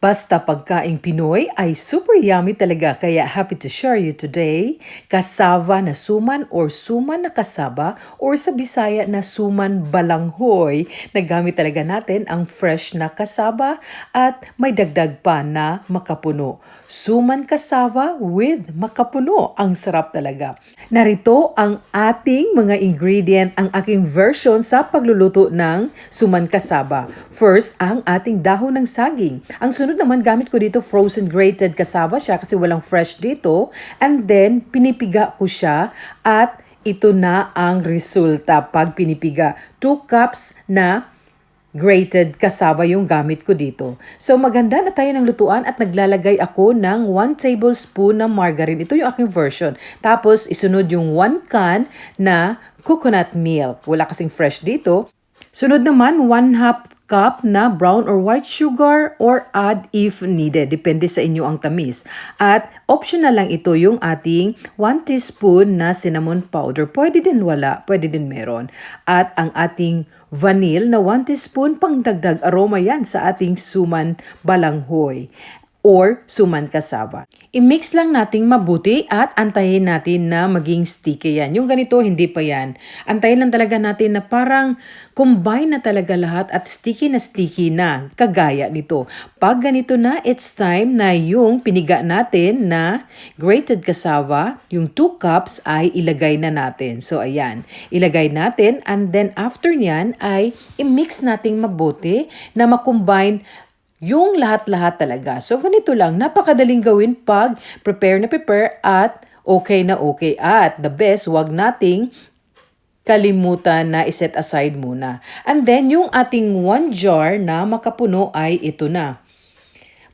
Basta pagkaing Pinoy ay super yummy talaga kaya happy to share you today. Kasava na suman or suman na kasaba or sa Bisaya na suman balanghoy. Nagamit talaga natin ang fresh na kasaba at may dagdag pa na makapuno. Suman kasava with makapuno. Ang sarap talaga. Narito ang ating mga ingredient, ang aking version sa pagluluto ng suman kasaba. First, ang ating dahon ng saging. Ang sunod naman gamit ko dito frozen grated cassava siya kasi walang fresh dito. And then, pinipiga ko siya at ito na ang resulta pag pinipiga. 2 cups na grated cassava yung gamit ko dito. So maganda na tayo ng lutuan at naglalagay ako ng 1 tablespoon ng margarine. Ito yung aking version. Tapos isunod yung 1 can na coconut milk. Wala kasing fresh dito. Sunod naman, 1 half cup na brown or white sugar or add if needed. Depende sa inyo ang tamis. At optional lang ito yung ating 1 teaspoon na cinnamon powder. Pwede din wala, pwede din meron. At ang ating vanilla na 1 teaspoon pang dagdag aroma yan sa ating suman balanghoy or suman kasaba. I-mix lang nating mabuti at antayin natin na maging sticky yan. Yung ganito, hindi pa yan. Antayin lang talaga natin na parang combine na talaga lahat at sticky na sticky na, kagaya nito. Pag ganito na, it's time na yung piniga natin na grated cassava, yung 2 cups ay ilagay na natin. So, ayan. Ilagay natin and then after nyan ay i-mix nating mabuti na makombine yung lahat-lahat talaga. So, ganito lang. Napakadaling gawin pag prepare na prepare at okay na okay. At the best, wag nating kalimutan na iset aside muna. And then, yung ating one jar na makapuno ay ito na.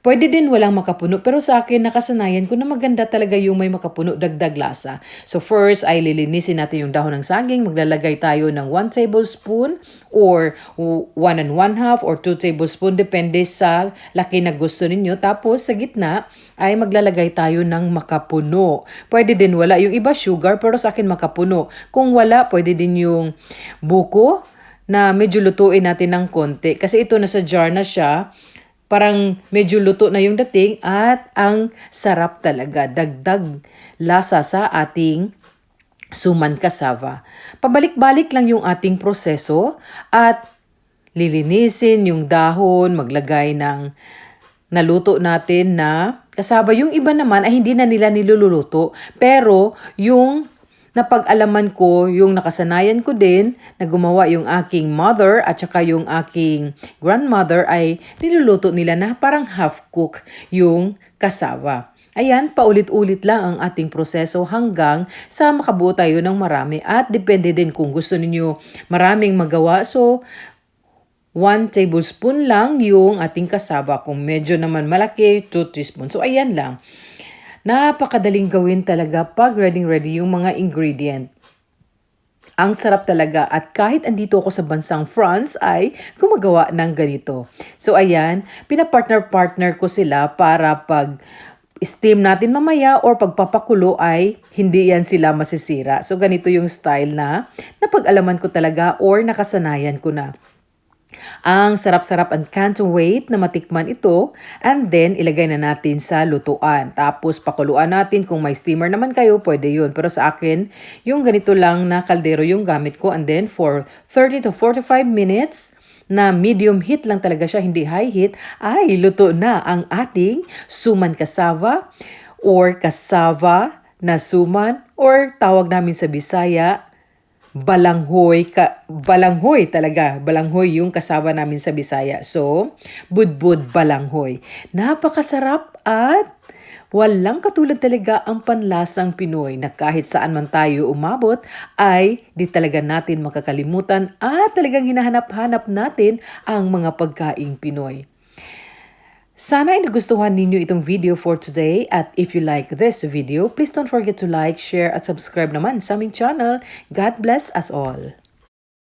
Pwede din walang makapuno pero sa akin nakasanayan ko na maganda talaga yung may makapuno dagdag lasa. So first ay lilinisin natin yung dahon ng saging. Maglalagay tayo ng 1 tablespoon or 1 and 1 half or 2 tablespoon depende sa laki na gusto ninyo. Tapos sa gitna ay maglalagay tayo ng makapuno. Pwede din wala. Yung iba sugar pero sa akin makapuno. Kung wala pwede din yung buko na medyo lutuin natin ng konti. Kasi ito na sa jar na siya parang medyo luto na yung dating at ang sarap talaga. Dagdag lasa sa ating suman kasava. Pabalik-balik lang yung ating proseso at lilinisin yung dahon, maglagay ng naluto natin na kasaba. Yung iba naman ay hindi na nila niluluto pero yung napag-alaman ko yung nakasanayan ko din na gumawa yung aking mother at saka yung aking grandmother ay niluluto nila na parang half-cook yung kasawa. Ayan, paulit-ulit lang ang ating proseso hanggang sa makabuo tayo ng marami at depende din kung gusto ninyo maraming magawa. So, 1 tablespoon lang yung ating kasaba. Kung medyo naman malaki, 2 teaspoons. So, ayan lang. Napakadaling gawin talaga pag ready-ready yung mga ingredient. Ang sarap talaga at kahit andito ako sa bansang France ay gumagawa ng ganito. So ayan, pinapartner-partner ko sila para pag steam natin mamaya or pagpapakulo ay hindi yan sila masisira. So ganito yung style na napag-alaman ko talaga or nakasanayan ko na. Ang sarap-sarap and can't wait na matikman ito and then ilagay na natin sa lutuan. Tapos pakuluan natin kung may steamer naman kayo, pwede yun. Pero sa akin, yung ganito lang na kaldero yung gamit ko and then for 30 to 45 minutes, na medium heat lang talaga siya, hindi high heat, ay luto na ang ating suman kasava or kasava na suman or tawag namin sa Bisaya balanghoy, ka, balanghoy talaga. Balanghoy yung kasama namin sa Bisaya. So, budbud balanghoy. Napakasarap at walang katulad talaga ang panlasang Pinoy na kahit saan man tayo umabot ay di talaga natin makakalimutan at talagang hinahanap-hanap natin ang mga pagkaing Pinoy. Sana ay nagustuhan ninyo itong video for today at if you like this video, please don't forget to like, share at subscribe naman sa aming channel. God bless us all!